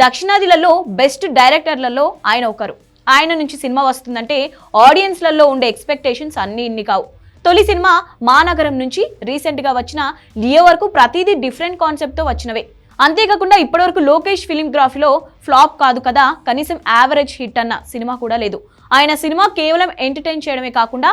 దక్షిణాదిలలో best డైరెక్టర్లలో ఆయన ఒకరు. ఆయన నుంచి సినిమా వస్తుందంటే ఆడియన్స్లలో ఉండే ఎక్స్పెక్టేషన్స్ అన్ని ఇన్ని కావు. తొలి సినిమా మానగరం నుంచి రీసెంట్గా వచ్చిన లియో వరకు ప్రతిదీ డిఫరెంట్ కాన్సెప్ట్తో వచ్చినవే. అంతేకాకుండా ఇప్పటివరకు లోకేష్ ఫిలింగ్రాఫీలో ఫ్లాప్ కాదు కదా కనీసం యావరేజ్ హిట్ అన్న సినిమా కూడా లేదు. ఆయన సినిమా కేవలం ఎంటర్టైన్ చేయడమే కాకుండా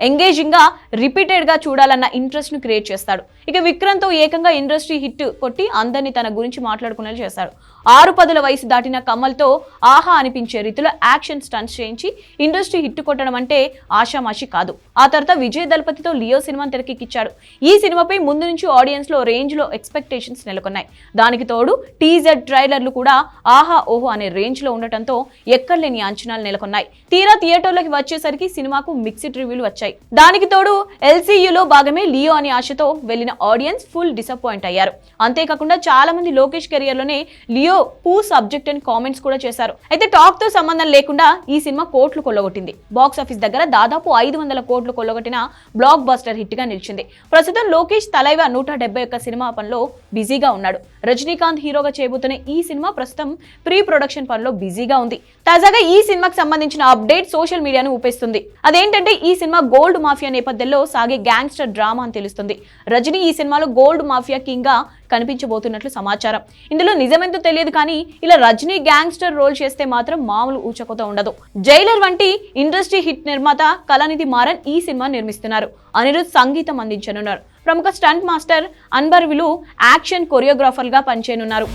ఎంగేజింగ్గా రిపీటెడ్గా చూడాలన్న ఇంట్రెస్ట్ను క్రియేట్ చేస్తాడు. ఇక విక్రమ్తో ఏకంగా ఇండస్ట్రీ హిట్ కొట్టి అందరినీ తన గురించి మాట్లాడుకునేలా చేస్తాడు. ఆరు పదుల వయసు దాటిన కమల్తో ఆహా అనిపించే రీతిలో యాక్షన్ స్టన్స్ చేయించి ఇండస్ట్రీ హిట్ కొట్టడం అంటే ఆషామాషి కాదు. ఆ తర్వాత విజయ్ దళపతితో లియో సినిమాను తెరకెక్కిచ్చాడు ఈ సినిమాపై ముందు నుంచి ఆడియన్స్లో రేంజ్లో ఎక్స్పెక్టేషన్స్ నెలకొన్నాయి. దానికి తోడు టీజర్ ట్రైలర్లు కూడా ఆహా ఓహో అనే రేంజ్లో ఉండటంతో ఎక్కర్లేని అంచనాలు నెలకొన్నాయి. తీరా థియేటర్లోకి వచ్చేసరికి సినిమాకు మిక్స్డ్ రివ్యూలు వచ్చాయి. దానికి తోడు ఎల్సీయూలో భాగమే లియో అనే ఆశతో వెళ్ళిన ఆడియన్స్ ఫుల్ డిసప్పాయింట్ అయ్యారు. అంతేకాకుండా చాలా మంది లోకేష్ కెరియర్లోనే లియో పూ సబ్జెక్ట్ అని కామెంట్స్ కూడా చేశారు. అయితే టాక్తో సంబంధం లేకుండా ఈ సినిమా కోట్లు కొల్లగొట్టింది. బాక్స్ ఆఫీస్ దగ్గర దాదాపు ఐదు వందల కోట్లు కొల్లగొట్టిన బ్లాక్ బస్టర్ హిట్గా నిలిచింది. ప్రస్తుతం లోకేష్ తలైవ నూట డెబ్బై ఒక్క సినిమా పనిలో బిజీగా ఉన్నాడు. రజనీకాంత్ హీరోగా చేయబోతున్న ఈ సినిమా ప్రస్తుతం ప్రీ ప్రొడక్షన్ పనిలో బిజీగా ఉంది. తాజాగా ఈ సినిమాకి సంబంధించిన అప్డేట్ సోషల్ మీడియాను ఊపేస్తుంది. అదేంటంటే ఈ సినిమా గోల్డ్ మాఫియా నేపథ్యంలో సాగే గ్యాంగ్స్టర్ డ్రామా అని తెలుస్తుంది. రజనీ ఈ సినిమాలో గోల్డ్ మాఫియా కింగ్గా కనిపించబోతున్నట్లు సమాచారం. ఇందులో నిజమెంతో తెలియదు కానీ ఇలా రజనీ గ్యాంగ్స్టర్ రోల్ చేస్తే మాత్రం మామూలు ఊచకొత ఉండదు. జైలర్ వంటి ఇండస్ట్రీ హిట్ నిర్మాత కళానిధి మారన్ ఈ సినిమా నిర్మిస్తున్నారు. అనిరుద్ సంగీతం అందించనున్నారు. ప్రముఖ స్టంట్ మాస్టర్ అన్బర్విలు యాక్షన్ కొరియోగ్రాఫర్గా పనిచేయనున్నారు.